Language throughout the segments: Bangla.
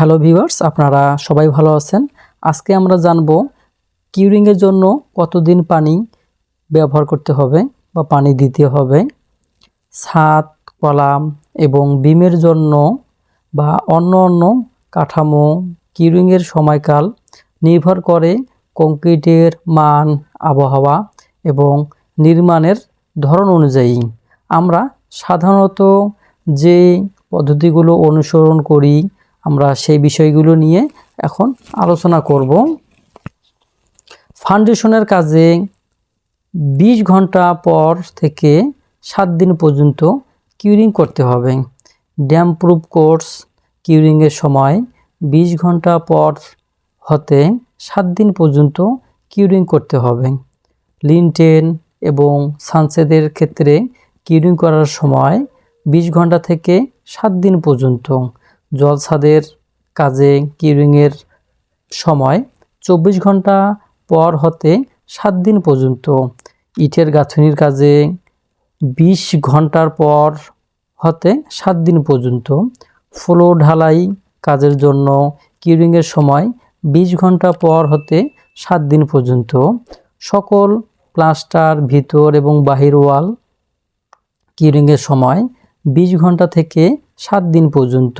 হ্যালো ভিউয়ার্স আপনারা সবাই ভালো আছেন। আজকে আমরা জানব কিউরিংয়ের জন্য কতদিন পানি ব্যবহার করতে হবে বা পানি দিতে হবে। ছাদ, কলাম এবং বিমের জন্য বা অন্য অন্য কাঠামো কিউরিংয়ের সময়কাল নির্ভর করে কংক্রিটের মান, আবহাওয়া এবং নির্মাণের ধরন অনুযায়ী। আমরা সাধারণত যে পদ্ধতিগুলো অনুসরণ করি আমরা সেই বিষয়গুলো নিয়ে এখন আলোচনা করব। ফাউন্ডেশনের কাজে বিশ ঘণ্টা পর থেকে সাত দিন পর্যন্ত কিউরিং করতে হবে। ড্যাম প্রুফ কোর্স কিউরিংয়ের সময় বিশ ঘণ্টা পর হতে সাত দিন পর্যন্ত কিউরিং করতে হবে। লিনটেন এবং সানসেদের ক্ষেত্রে কিউরিং করার সময় বিশ ঘণ্টা থেকে সাত দিন পর্যন্ত। জলসাদের কাজে কিউরিংয়ের সময় চব্বিশ ঘণ্টা পর হতে সাত দিন পর্যন্ত। ইটের গাঁথনির কাজে বিশ ঘণ্টার পর হতে সাত দিন পর্যন্ত। ফ্লোর ঢালাই কাজের জন্য কিউরিংয়ের সময় বিশ ঘণ্টা পর হতে সাত দিন পর্যন্ত। সকল প্লাস্টার, ভিতর এবং বাহির ওয়াল কিউরিংয়ের সময় বিশ ঘণ্টা থেকে সাত দিন পর্যন্ত।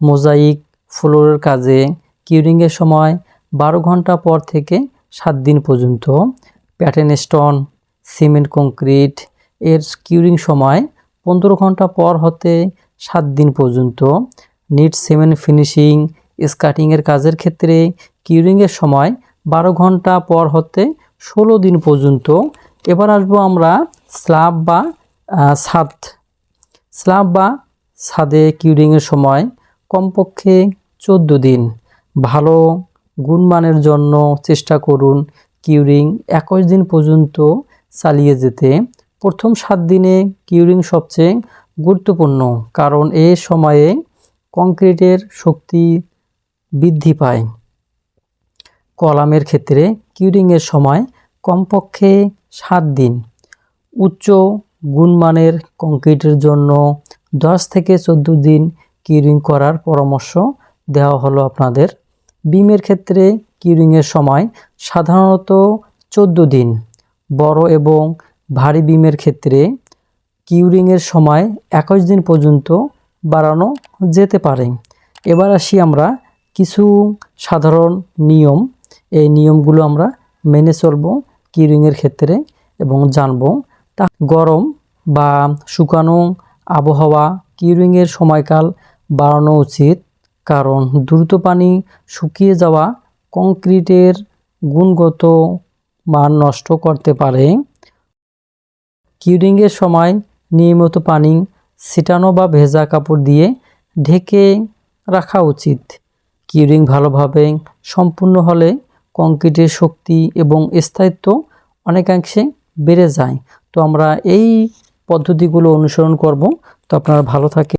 মোজাইক ফ্লোরের কাজে কিউরিংয়ের সময় বারো ঘণ্টা পর থেকে সাত দিন পর্যন্ত। প্যাটার্ন স্টোন, সিমেন্ট, কংক্রিট এর কিউরিং সময় পনেরো ঘণ্টা পর হতে সাত দিন পর্যন্ত। নিট সিমেন্ট ফিনিশিং, স্কাটিংয়ের কাজের ক্ষেত্রে কিউরিংয়ের সময় বারো ঘণ্টা পর হতে ষোলো দিন পর্যন্ত। এবার আসব আমরা স্ল্যাব বা ছাদ। স্ল্যাব বা ছাদে কিউরিংয়ের সময় কমপক্ষে চোদ্দ দিন। ভালো গুণমানের জন্য চেষ্টা করুন কিউরিং একুশ দিন পর্যন্ত চালিয়ে যেতে। প্রথম সাত দিনে কিউরিং সবচেয়ে গুরুত্বপূর্ণ, কারণ এ সময়ে কংক্রিটের শক্তি বৃদ্ধি পায়। কলামের ক্ষেত্রে কিউরিংয়ের সময় কমপক্ষে সাত দিন। উচ্চ গুণমানের কংক্রিটের জন্য দশ থেকে চোদ্দ দিন কিউরিং করার পরামর্শ দেওয়া হলো আপনাদের। বিমের ক্ষেত্রে কিউরিংয়ের সময় সাধারণত চোদ্দ দিন। বড় এবং ভারী বিমের ক্ষেত্রে কিউরিংয়ের সময় একুশ দিন পর্যন্ত বাড়ানো যেতে পারে। এবার আসি আমরা কিছু সাধারণ নিয়ম। এই নিয়মগুলো আমরা মেনে চলবো কিউরিংয়ের ক্ষেত্রে এবং জানব তা গরম বা শুকানো আবহাওয়া কিউরিংয়ের সময়কাল বাড়ানো উচিত। কারণ দ্রুত পানি শুকিয়ে যাওয়া কংক্রিটের গুণগত মান নষ্ট করতে পারে। কিউরিংয়ের সময় নিয়মিত পানি ছিটানো বা ভেজা কাপড় দিয়ে ঢেকে রাখা উচিত। কিউরিং ভালোভাবে সম্পূর্ণ হলে কংক্রিটের শক্তি এবং স্থায়িত্ব অনেকাংশে বেড়ে যায়। তো আমরা এই পদ্ধতিগুলো অনুসরণ করব। তো আপনারা ভালো থাকে